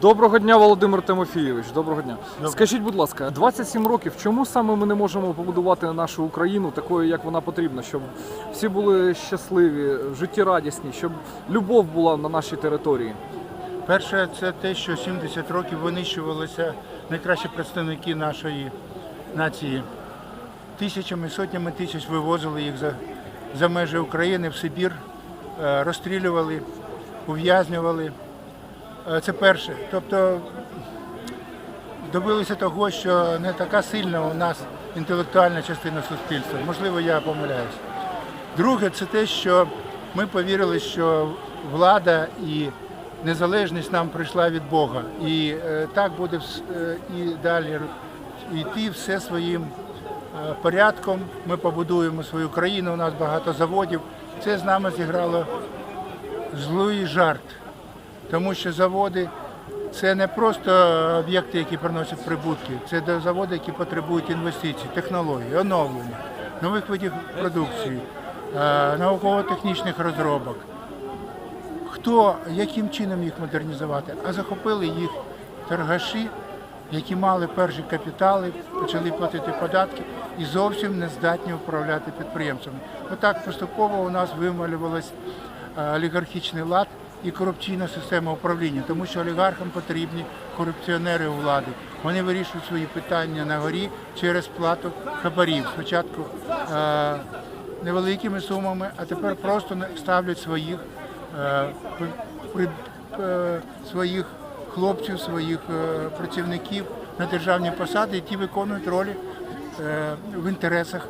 Доброго дня, Володимир Тимофійович. Доброго дня. Скажіть, будь ласка, 27 років. Чому саме ми не можемо побудувати нашу Україну такою, як вона потрібна, щоб всі були щасливі, життєрадісні, щоб любов була на нашій території? Перше, це те, що 70 років винищувалися найкращі представники нашої нації. Тисячами, сотнями тисяч вивозили їх за, за межі України в Сибір, е, розстрілювали, ув'язнювали. Е, Це перше. Тобто добилися того, що не така сильна у нас інтелектуальна частина суспільства. Можливо, я помиляюсь. Друге, це те, що ми повірили, що влада і незалежність нам прийшла від Бога. І е, так буде е, і далі йти все своїм порядком. Ми побудуємо свою країну, у нас багато заводів. Це з нами зіграло злий жарт, тому що заводи це не просто об'єкти, які приносять прибутки, це заводи, які потребують інвестицій, технологій, оновлення, нових видів продукції, е, науково-технічних розробок. Хто яким чином їх модернізувати? А захопили їх торгаші, які мали перші капітали, почали платити податки і зовсім не здатні управляти підприємствами. Отак поступово у нас вималювалась е, олігархічний лад і корупційна система управління, тому що олігархам потрібні корупціонери у влади. Вони вирішують свої питання на горі через плату хабарів. Спочатку е, невеликими сумами, а тепер просто ставлять своїх е, при- е, своїх хлопців, своїх е, працівників на державні посади, і ті виконують ролі е, в інтересах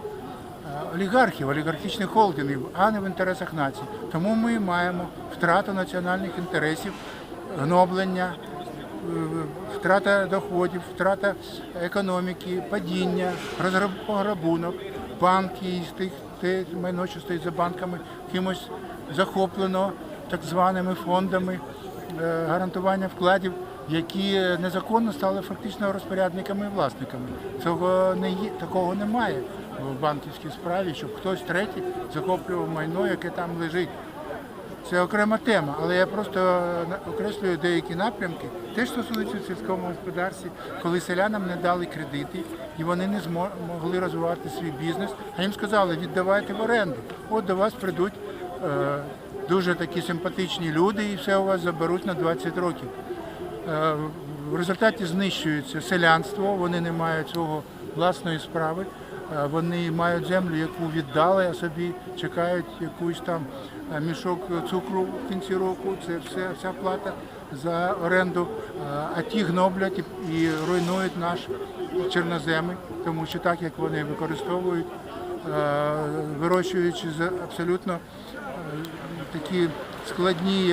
олігархів, олігархічних холдингів, а не в інтересах нації. Тому ми маємо втрату національних інтересів, гноблення, е, втрата доходів, втрата економіки, падіння, пограбунок, банки і тих те майно, що стоїть за банками, кимось захоплено так званими фондами е, гарантування вкладів, які незаконно стали фактично розпорядниками і власниками. Цього не є, такого немає в банківській справі, щоб хтось третій захоплював майно, яке там лежить. Це окрема тема, але я просто на- окреслюю деякі напрямки. Те, що стосується в сільському господарстві, коли селянам не дали кредити і вони не змо- могли розвивати свій бізнес, а їм сказали, віддавайте в оренду. От до вас прийдуть е, дуже такі симпатичні люди і все у вас заберуть на 20 років. Е, В результаті знищується селянство, вони не мають цього власної справи. Е, Вони мають землю, яку віддали, а собі чекають якусь там е, мішок цукру в кінці року. Це все вся плата за оренду. Е, А ті гноблять і- руйнують наш чорноземи, тому що так як вони використовують, вирощуючи абсолютно такі складні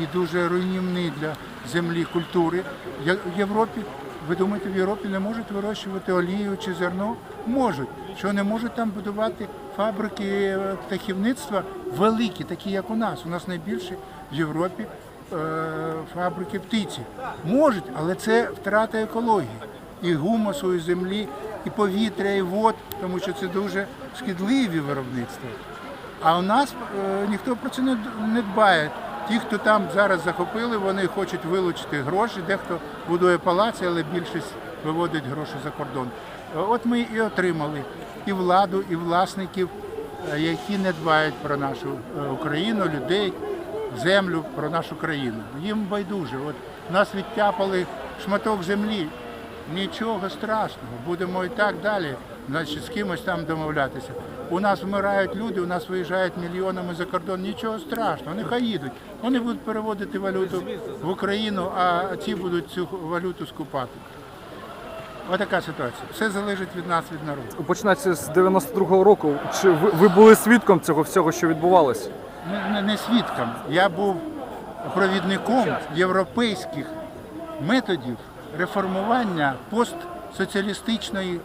і дуже руйнівні для землі культури. В Європі, ви думаєте, в Європі не можуть вирощувати олію чи зерно? Можуть. Що не можуть там будувати фабрики е, птахівництва великі, такі як у нас. У нас найбільше в Європі е, фабрики птиці. Можуть, але це втрата екології і гумусу, і землі, і повітря, і вод, тому що це дуже шкідливі виробництва. А у нас е, ніхто про це не, не дбає. Ті, хто там зараз захопили, вони хочуть вилучити гроші, дехто будує палаці, але більшість виводить гроші за кордон. Е, От ми і отримали і владу, і власників, е, які не дбають про нашу е, Україну, людей, землю, про нашу країну. Їм байдуже. От нас відтяпали шматок землі. Нічого страшного, будемо і так далі, значить, з кимось там домовлятися. У нас вмирають люди, у нас виїжджають мільйонами за кордон, нічого страшного, нехай їдуть. Вони будуть переводити валюту в Україну, а ці будуть цю валюту скупати. Отака ситуація. Все залежить від нас, від народу. Починається з 92-го року. Чи ви, ви були свідком цього всього, що відбувалося? не, не, не свідком. Я був провідником європейських методів реформування постсоціалістичної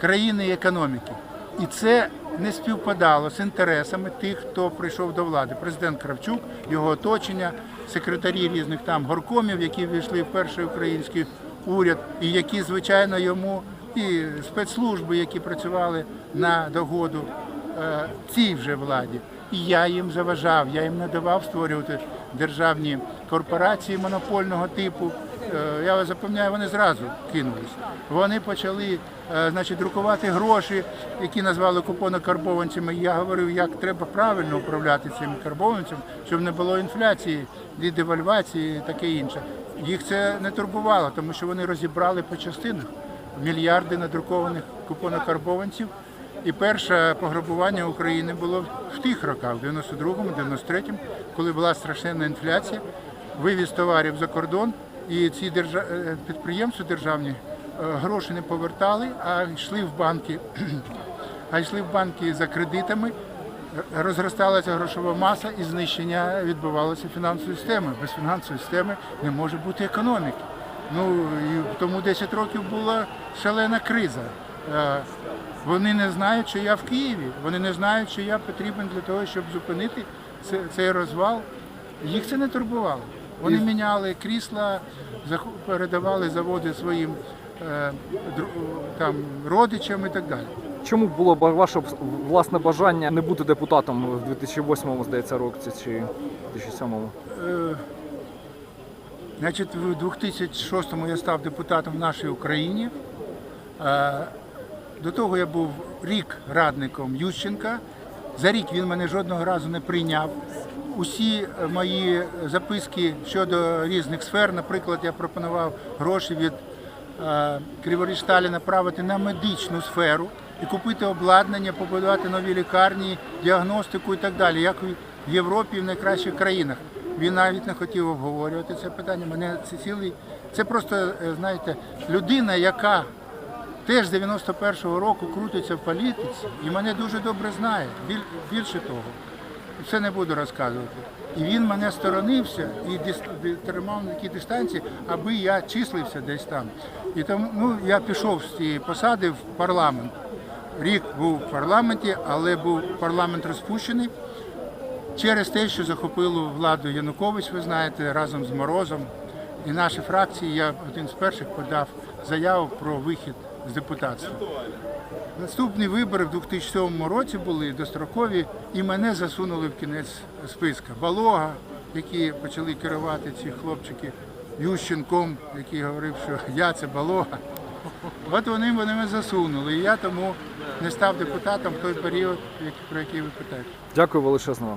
країни і економіки. І це не співпадало з інтересами тих, хто прийшов до влади. Президент Кравчук, його оточення, секретарі різних там горкомів, які війшли в перший український уряд, і які, звичайно, йому і спецслужби, які працювали на догоду е, цій вже владі. І я їм заважав, я їм не давав створювати державні корпорації монопольного типу, я вас запевняю, вони зразу кинулись. Вони почали е, значить, друкувати гроші, які назвали купонокарбованцями. Я говорив, як треба правильно управляти цими карбованцями, щоб не було інфляції, девальвації і таке інше. Їх це не турбувало, тому що вони розібрали по частинах мільярди надрукованих купонокарбованців. І перше пограбування України було в тих роках, в 92-му, 93-му, коли була страшенна інфляція, вивіз товарів за кордон, і ці держа... е, підприємства державні е, гроші не повертали, а йшли в банки, а йшли в банки за кредитами. Розросталася грошова маса і знищення відбувалося фінансової системи. Без фінансової системи не може бути економіки. Ну і тому 10 років була шалена криза. Е, Вони не знають, що я в Києві. Вони не знають, що я потрібен для того, щоб зупинити цей розвал. Їх це не турбувало. Вони міняли крісла, передавали заводи своїм е, там, родичам і так далі. Чому було ваше власне бажання не бути депутатом в 2008 здається році чи 2007? Е, Значить, в 2006-му я став депутатом в нашій Україні. Е, До того я був рік радником Ющенка. За рік він мене жодного разу не прийняв. Усі е, мої записки щодо різних сфер, наприклад, я пропонував гроші від е, Криворіжсталі направити на медичну сферу і купити обладнання, побудувати нові лікарні, діагностику і так далі, як в Європі і в найкращих країнах. Він навіть не хотів обговорювати це питання. Мене це цілий. Це просто, е, знаєте, людина, яка теж з 91-го року крутиться в політиці і мене дуже добре знає. Більше того, це не буду розказувати. І він мене сторонився і тримав на такій дистанції, аби я числився десь там. І тому ну, я пішов з цієї посади в парламент. Рік був в парламенті, але був парламент розпущений через те, що захопило владу Янукович, ви знаєте, разом з Морозом. І наші фракції, я один з перших подав заяву про вихід з депутатства. Наступні вибори в 2007 році були дострокові, і мене засунули в кінець списка. Балога, які почали керувати ці хлопчики Ющенком, який говорив, що я це балога. От вони, мене засунули. І я тому не став депутатом в той період, про який ви питаєте. Дякую величезно вам.